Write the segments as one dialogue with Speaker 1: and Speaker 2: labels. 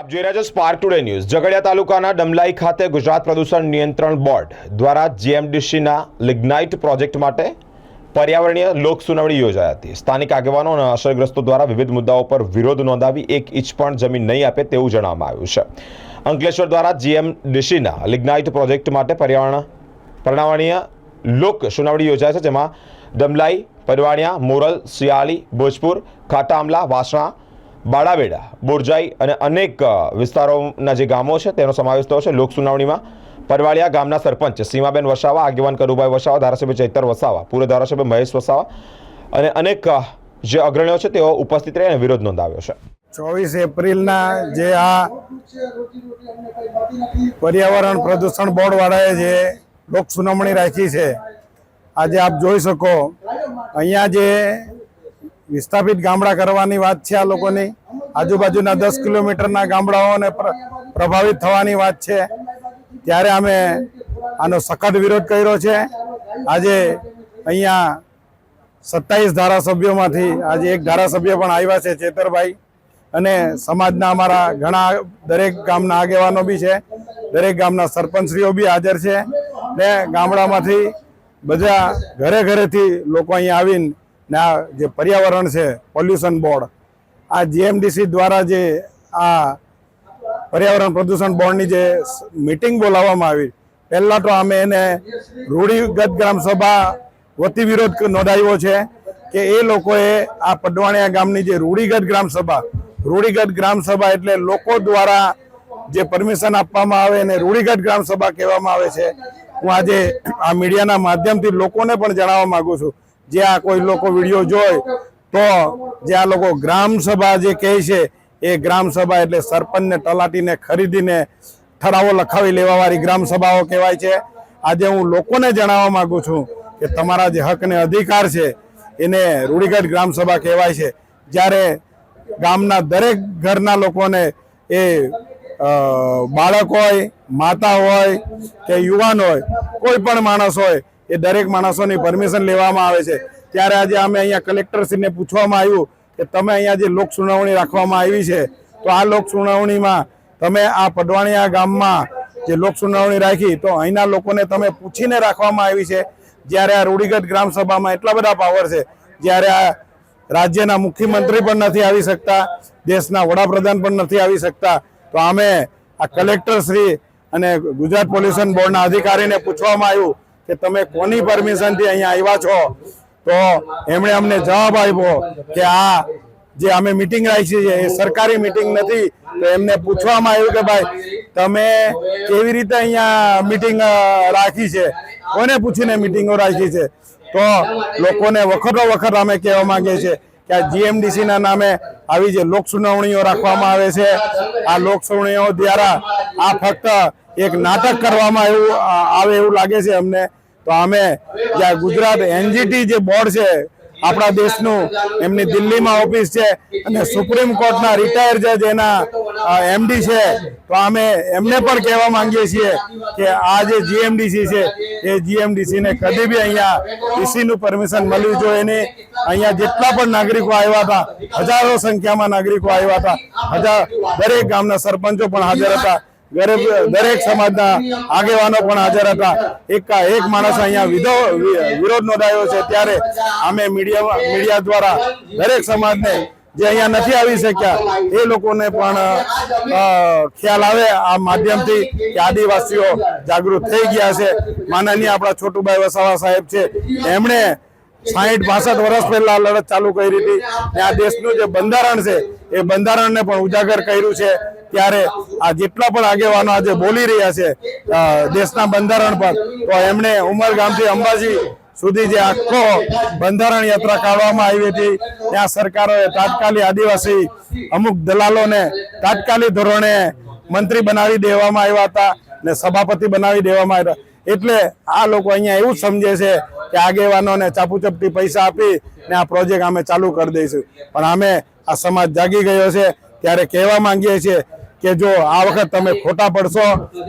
Speaker 1: આપ જોઈ રહ્યા છો સ્પાર્ક ટુડે ન્યૂઝ ઝઘડિયા તાલુકાના ડમલાઈ ખાતે ગુજરાત પ્રદૂષણ નિયંત્રણ બોર્ડ દ્વારા જીએમડીસીના લિગ્નાઇટ પ્રોજેક્ટ માટે પર્યાવરણીય લોક સુનાવણી યોજાઈ હતી. સ્થાનિક આગેવાનો અને અસરગ્રસ્તો દ્વારા વિવિધ મુદ્દાઓ પર વિરોધ નોંધાવી એક ઇંચ પણ જમીન નહીં આપે તેવું જણાવવામાં આવ્યું છે. અંકલેશ્વર દ્વારા જીએમડીસીના લિગ્નાઇટ પ્રોજેક્ટ માટે પર્યાવરણ, પરણાવણીય લોક સુનાવણી યોજાય છે, જેમાં ડમલાઈ, પરવાણિયા, મોરલ, શિયાળી, ભોજપુર ખાટામલા વાસણા બાળાવેડા બોરજાઈ અને અનેક વિસ્તારોના જે ગામો છે તેનો સમાવેશ થયો છે. લોક સુનાવણીમાં પરવાળિયા ગામના સરપંચ સીમાબેન વસાવા, આગેવાન કરુભાઈ વસાવા, ધારાસભ્ય ચૈતર વસાવા, પૂર્વ ધારાસભ્ય મહેશ વસાવા અને અનેક જે અગ્રણીઓ છે તેઓ ઉપસ્થિત રહી અને વિરોધ નોંધાવ્યો છે.
Speaker 2: ચોવીસ એપ્રિલના જે આ પર્યાવરણ પ્રદૂષણ બોર્ડ વાળાએ જે લોક સુનાવણી રાખી છે, આજે આપ જોઈ શકો, અહીંયા જે વિસ્થાપિત ગામડા કરવાની વાત છે આ લોકોની. આજુબાજુના દસ કિલોમીટરના ગામડાઓને પ્ર- પ્રભાવિત થવાની વાત છે. ત્યારે અમે આનો સખત વિરોધ કર્યો છે. આજે અહીંયા સત્તાવીસ ધારાસભ્યોમાંથી આજે એક ધારાસભ્ય પણ આવ્યા છે, ચેતરભાઈ. અને સમાજના અમારા ઘણા દરેક ગામના આગેવાનો બી છે. દરેક ગામના સરપંચશ્રીઓ બી હાજર છે. ને ગામડામાંથી બધા ઘરે ઘરેથી લોકો અહીંયા આવીને ને આ જે પર્યાવરણ છે પોલ્યુશન બોર્ડ આ જીએમડીસી દ્વારા જે આ પર્યાવરણ પ્રદૂષણ બોર્ડની જે મિટિંગ બોલાવવામાં આવી, પહેલાં તો અમે એને રૂઢિગત ગ્રામસભા વતી વિરોધ નોંધાવ્યો છે કે એ લોકોએ આ પડવાણિયા ગામની જે રૂઢિગત ગ્રામસભા રૂઢિગત ગ્રામસભા એટલે લોકો દ્વારા જે પરમિશન આપવામાં આવે એને રૂઢિગત ગ્રામ સભા કહેવામાં આવે છે. હું આજે આ મીડિયાના માધ્યમથી લોકોને પણ જણાવવા માગું છું જે આ કોઈ લોકો વીડિયો જોઈ તો જે આ લોકો ગ્રામ સભા જે કહે છે, એ ગ્રામ સભા એટલે સરપંચને તલાટીને ખરીદીને ઠરાવો લખાવી લેવાવાળી ગ્રામ સભાઓ કહેવાય છે. આજે હું લોકોને જણાવવા માગું છું કે તમારા જે હક અને અધિકાર છે, એને રૂડીગઢ ગ્રામ સભા કહેવાય છે. જ્યારે ગામના દરેક ઘરના લોકોને એ બાળક હોય, માતા હોય કે યુવાન હોય, કોઈ પણ માણસ હોય એ દરેક માણસોની પરમિશન લેવામાં આવે છે. ત્યારે આજે અમે અહીંયા કલેક્ટરશ્રીને પૂછવામાં આવ્યું કે તમે અહીંયા જે લોક સુનાવણી રાખવામાં આવી છે, તો આ લોક સુનાવણીમાં તમે આ પડવાણિયા ગામમાં જે લોક સુનાવણી રાખી, તો અહીંના લોકોને તમે પૂછીને રાખવામાં આવી છે. જ્યારે આ રૂઢિગત ગ્રામસભામાં એટલા બધા પાવર છે, જ્યારે આ રાજ્યના મુખ્યમંત્રી પણ નથી આવી શકતા, દેશના વડાપ્રધાન પણ નથી આવી શકતા, તો અમે આ કલેક્ટરશ્રી અને ગુજરાત પોલ્યુશન બોર્ડના અધિકારીને પૂછવામાં આવ્યું કે તમે કોની પરમિશનથી અહીંયા આવ્યા છો? તો એમણે અમને જવાબ આપ્યો કે આ જે અમે મિટિંગ રાખી છે, એ સરકારી મિટિંગ નથી. તો એમને પૂછવામાં આવ્યું કે ભાઈ, તમે કેવી રીતે અહીંયા મિટિંગ રાખી છે? કોને પૂછીને મિટિંગો રાખી છે? તો લોકોને વખતો વખત અમે કહેવા માંગીએ છીએ કે આ જીએમડીસી ના નામે આવી જે લોક સુનાવણીઓ રાખવામાં આવે છે, આ લોક સુનાવણીઓ દ્વારા આ ફક્ત એક નાટક કરવામાં એવું આવે એવું લાગે છે અમને. તો અમે જ્યાં ગુજરાત એનજીટી જે બોર્ડ છે, આપણા દેશનું, એમની દિલ્હીમાં ઓફિસ છે અને સુપ્રીમ કોર્ટના રિટાયર જજ એના એમડી છે. તો અમે એમને પણ કહેવા માંગીએ છીએ કે આ જે જીએમડીસી છે, એ જીએમડીસીને કદી બી અહીંયા ડીસીનું પરમિશન મળ્યું જોઈએ નહીં અહીંયા જેટલા પણ નાગરિકો આવ્યા હતા, હજારો સંખ્યામાં નાગરિકો આવ્યા હતા, હજાર, દરેક ગામના સરપંચો પણ હાજર હતા. દરેક દરેક સમાજના આગેવાનો પણ હાજર હતા. એક એક માણસ અહીંયા વિધો વિરોધ નોંધાયો છે. ત્યારે અમે મીડિયા મીડિયા દ્વારા દરેક સમાજને જે અહીંયા નથી આવી શક્યા એ લોકોને પણ ખ્યાલ આવે આ માધ્યમથી કે આદિવાસીઓ જાગૃત થઈ ગયા છે. માનનીય આપણા છોટુભાઈ વસાવા સાહેબ છે. એમણે સાહીઠ, પાસઠ વર્ષ પહેલા લડત ચાલુ કરી હતી ને આ દેશનું જે બંધારણ છે, એ બંધારણને પણ ઉજાગર કર્યું છે. ત્યારે આ જેટલા પણ આગેવાનો આજે બોલી રહ્યા છે દેશના બંધારણ પર, તો એમણે ઉમરગામથી અંબાજી સુધી જે આખો બંધારણ યાત્રા કાઢવામાં આવી હતી ત્યાં સરકારોએ તાત્કાલિક આદિવાસી અમુક દલાલોને તાત્કાલિક ધોરણે મંત્રી બનાવી દેવામાં આવ્યા હતા ને સભાપતિ બનાવી દેવામાં આવ્યા એટલે આ લોકો અહીંયા એવું સમજે છે કે આગેવાનોને ચાપુચપટી પૈસા આપી ને આ પ્રોજેક્ટ અમે ચાલુ કરી દઈશું. પણ અમે આ સમાજ જાગી ગયો છે ત્યારે કહેવા માંગીએ છીએ કે જો આ વખત તમે ખોટા પડશો,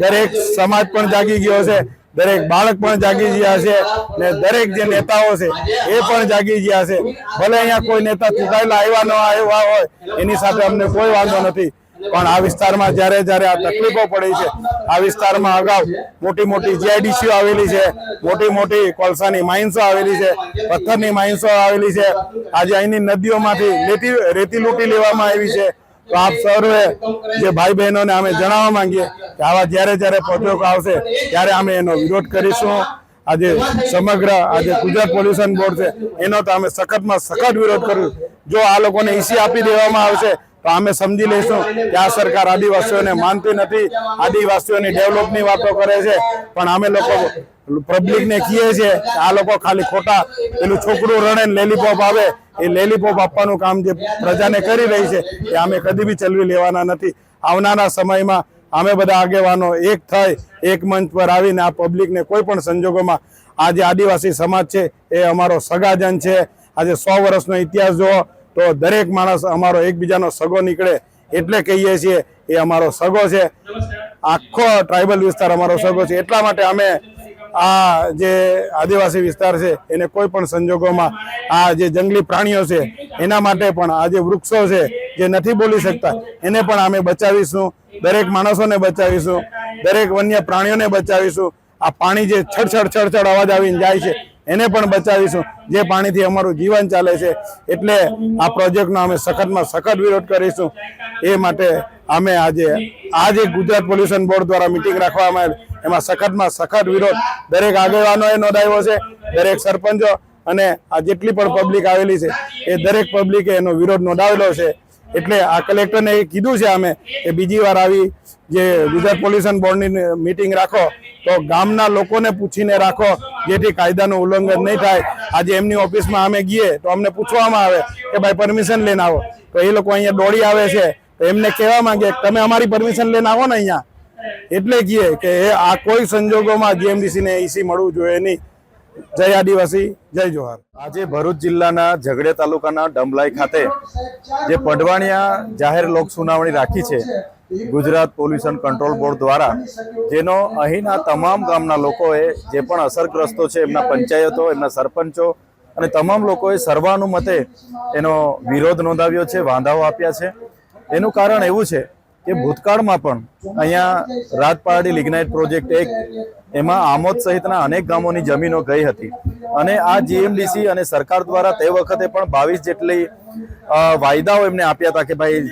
Speaker 2: દરેક સમાજ પણ જાગી ગયો છે, દરેક બાળક પણ જાગી ગયા છે ને દરેક જે નેતાઓ છે એ પણ જાગી ગયા છે. ભલે અહીંયા કોઈ નેતા ચૂંટાયેલા આવ્યા ન આવ્યા હોય, એની સાથે અમને કોઈ વાંધો નથી. પણ આ વિસ્તારમાં જ્યારે જ્યારે આ તકલીફો પડી છે, આ વિસ્તારમાં અગાઉ મોટી મોટી જીઆઈડીસીઓ આવેલી છે મોટી મોટી કોલસાની માઇન્સો આવેલી છે, પથ્થરની માઇન્સો આવેલી છે. આજે અહીંની નદીઓમાંથી રેતી રેતી લૂંટી લેવામાં આવી છે. તો આપ સર્વે જે ભાઈ બહેનોને અમે જણાવવા માંગીએ કે આવા જ્યારે જ્યારે પ્રોજેક્ટ આવશે, ત્યારે અમે એનો વિરોધ કરીશું. આજે સમગ્ર આજે ગુજરાત પોલ્યુશન બોર્ડ છે, એનો તો અમે સખતમાં સખત વિરોધ કર્યું. જો આ લોકોને ઈસી આપી દેવામાં આવશે તો અમે સમજી લઈશું કે આ સરકાર આદિવાસીઓને માનતી નથી. આદિવાસીઓની ડેવલપની વાતો કરે છે. પણ અમે લોકો પબ્લિકને કહીએ છીએ આ લોકો ખાલી ખોટા પેલું છોકરું રણે લેલીપોપ આવે. એ લેલીપોપ આપવાનું કામ જે પ્રજાને કરી રહી છે એ અમે કદી બી ચલવી લેવાના નથી. આવનારા સમયમાં અમે બધા આગેવાનો એક થઈ, એક મંચ પર આવીને આ પબ્લિકને કોઈ પણ સંજોગોમાં આ જે આદિવાસી સમાજ છે એ અમારો સગાજન છે. આજે સો વર્ષનો ઇતિહાસ જુઓ. તો દરેક માણસ અમારો એકબીજાનો સગો નીકળે એટલે કહીએ છીએ, એ અમારો સગો છે. આખો ટ્રાઇબલ વિસ્તાર અમારો સગો છે. એટલા માટે અમે આ જે આદિવાસી વિસ્તાર છે, એને કોઈ પણ સંજોગોમાં આ જે જંગલી પ્રાણીઓ છે, એના માટે પણ આ જે વૃક્ષો છે, જે નથી બોલી શકતા, એને પણ અમે બચાવીશું. દરેક માણસોને બચાવીશું. દરેક વન્ય પ્રાણીઓને બચાવીશું. આ પાણી જે છડછડ છડછડ અવાજ આવીને જાય છે, એને પણ બચાવીશું. જે પાણીથી અમારું જીવન ચાલે છે, એટલે આ પ્રોજેક્ટનો અમે સખતમાં સખત વિરોધ કરીશું. એ માટે અમે આજે આજે ગુજરાત પોલ્યુશન બોર્ડ દ્વારા મિટિંગ રાખવામાં આવી એમાં સખતમાં સખત વિરોધ. દરેક આગેવાનોએ નોંધાવ્યો છે, દરેક સરપંચો અને આ જેટલી પણ પબ્લિક આવેલી છે, એ દરેક પબ્લિકે એનો વિરોધ નોંધાવેલો છે. એટલે આ કલેક્ટરને કીધું છે અમે કે બીજી વાર આવી જે ગુજરાત પોલ્યુશન બોર્ડની મિટિંગ રાખો, તો ગામના લોકોને પૂછીને રાખો, જેથી કાયદાનું ઉલ્લંઘન નહીં થાય. આજે એમની ઓફિસમાં અમે ગઈએ તો અમને પૂછવામાં આવે કે ભાઈ પરમિશન લઈને આવો. તો એ લોકો અહીંયા દોડી આવે છે. તો એમને કહેવા માંગે, તમે અમારી પરમિશન લઈને આવો ને અહીંયા. એટલે કહીએ કે આ કોઈ સંજોગોમાં જીએમડીસી ને ઈસી મળવું જોઈએ નહીં. જય આદિવાસી, જય જોહાર.
Speaker 3: આજે ભરૂચ જિલ્લાના ઝઘડે તાલુકાના ડંબલાઈ ખાતે જે પડવાણિયા જાહેર લોક સુનાવણી રાખી છે, ગુજરાત પોલ્યુશન કંટ્રોલ બોર્ડ દ્વારા, જેનો અહીંના તમામ ગામના લોકોએ જે પણ અસરગ્રસ્તો છે, એમના પંચાયતો, એમના સરપંચો અને તમામ લોકોએ સર્વાનુમતે એનો વિરોધ નોંધાવ્યો છે, વાંધાઓ આપ્યા છે. એનું કારણ એવું છે કે ભૂતકાળમાં પણ અહીંયા રાજપારડી લિગ્નાઇટ પ્રોજેક્ટ એક, એમાં આમોદ સહિતના અનેક ગામોની જમીનો ગઈ હતી. અને આ જીએમડીસી અને સરકાર દ્વારા તે વખતે પણ બાવીસ જેટલી વાયદાઓ એમને આપ્યા હતા કે ભાઈ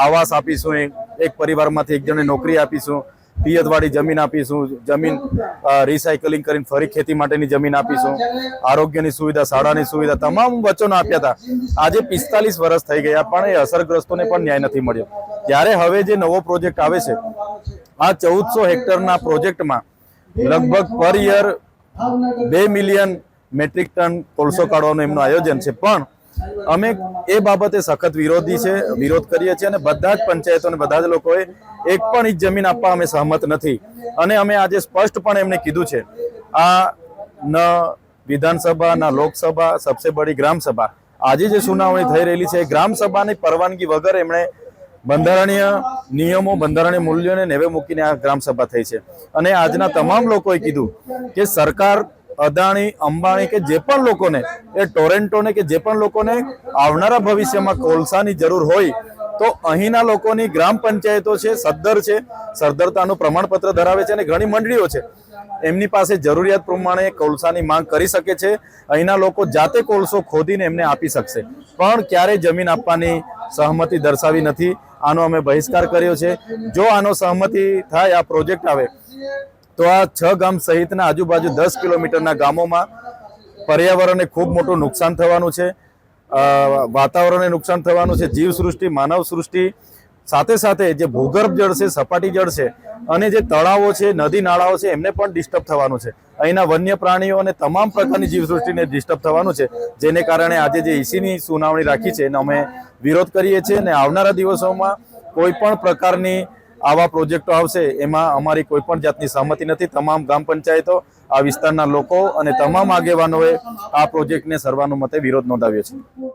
Speaker 3: આવાસ આપીશું એક- એક પરિવારમાંથી એક જણને નોકરી આપીશું પિયતવાળી જમીન આપીશું, જમીન રિસાયકલિંગ કરીને ફરી ખેતી માટેની જમીન આપીશું, આરોગ્યની સુવિધા, શાળાની સુવિધા, તમામ વચનો આપ્યા હતા. આજે પિસ્તાલીસ વર્ષ થઈ ગયા, પણ એ અસરગ્રસ્તોને પણ ન્યાય નથી મળ્યો. ત્યારે હવે જે નવો પ્રોજેક્ટ આવે છે, આ ચૌદસો હેક્ટરના પ્રોજેક્ટમાં લગભગ પર યર બે મિલિયન મેટ્રિક ટન કોલસો કાઢવાનું એમનું આયોજન છે. પણ અમે એ બાબતે સખત વિરોધી છે, વિરોધ કરીએ છીએ અને બધા જ પંચાયતો અને બધા જ લોકોએ એક પણ ઇંચ જમીન આપવા અમે સહમત નથી. અને અમે આજે સ્પષ્ટપણે એમને કીધું છે, આ ન વિધાનસભા, ના લોકસભા, સબસે બડી ગ્રામસભા. આજે જે સુનાવણી થઈ રહેલી છે, એ ગ્રામ પરવાનગી વગર એમણે બંધારણીય નિયમો, બંધારણીય મૂલ્યોને નેવે મૂકીને આ ગ્રામ સભા થઈ છે. અને આજના તમામ લોકોએ કીધું કે સરકાર, અદાણી, અંબાણી કે જે પણ લોકોને, એ ટોરેન્ટોને કે જે પણ લોકોને આવનારા ભવિષ્યમાં કોલસાની જરૂર હોય, તો અહીંના લોકોની ગ્રામ પંચાયતો છે સદ્દર છે, સરદરતાનું પ્રમાણપત્ર ધરાવે છે અને ઘણી મંડળીઓ છે. એમની પાસે જરૂરિયાત પ્રમાણે કોલસાની માંગ કરી શકે છે. અહીંના લોકો જાતે કોલસો ખોદીને એમને આપી શકશે. પણ ક્યારેય જમીન આપવાની સહમતિ દર્શાવી નથી. આનો અમે બહિષ્કાર કર્યો છે. જો આનો સહમતિ થાય, આ પ્રોજેક્ટ આવે, તો આ છ ગામ સહિતના આજુબાજુ દસ કિલોમીટરના ગામોમાં પર્યાવરણને ખૂબ મોટું નુકસાન થવાનું છે. વાતાવરણને નુકસાન થવાનું છે. જીવસૃષ્ટિ માનવ સૃષ્ટિ સાથે સાથે જે ભૂગર્ભ જળ છે, સપાટી જળ છે અને જે તળાવો છે, નદી નાળાઓ છે, એમને પણ ડિસ્ટર્બ થવાનું છે. અહીંના વન્ય પ્રાણીઓ અને તમામ પ્રકારની જીવસૃષ્ટિને ડિસ્ટર્બ થવાનું છે, જેને કારણે આજે જે ઈસીની સુનાવણી રાખી છે એનો અમે વિરોધ કરીએ છીએ અને આવનારા દિવસોમાં કોઈ પણ પ્રકારની આવા પ્રોજેક્ટો આવશે, એમાં અમારી કોઈ પણ જાતની સહમતિ નથી. તમામ ગ્રામ પંચાયતો, આ વિસ્તારના લોકો અને તમામ આગેવાનોએ આ પ્રોજેક્ટને સર્વાનુમતે વિરોધ નોંધાવ્યો છે.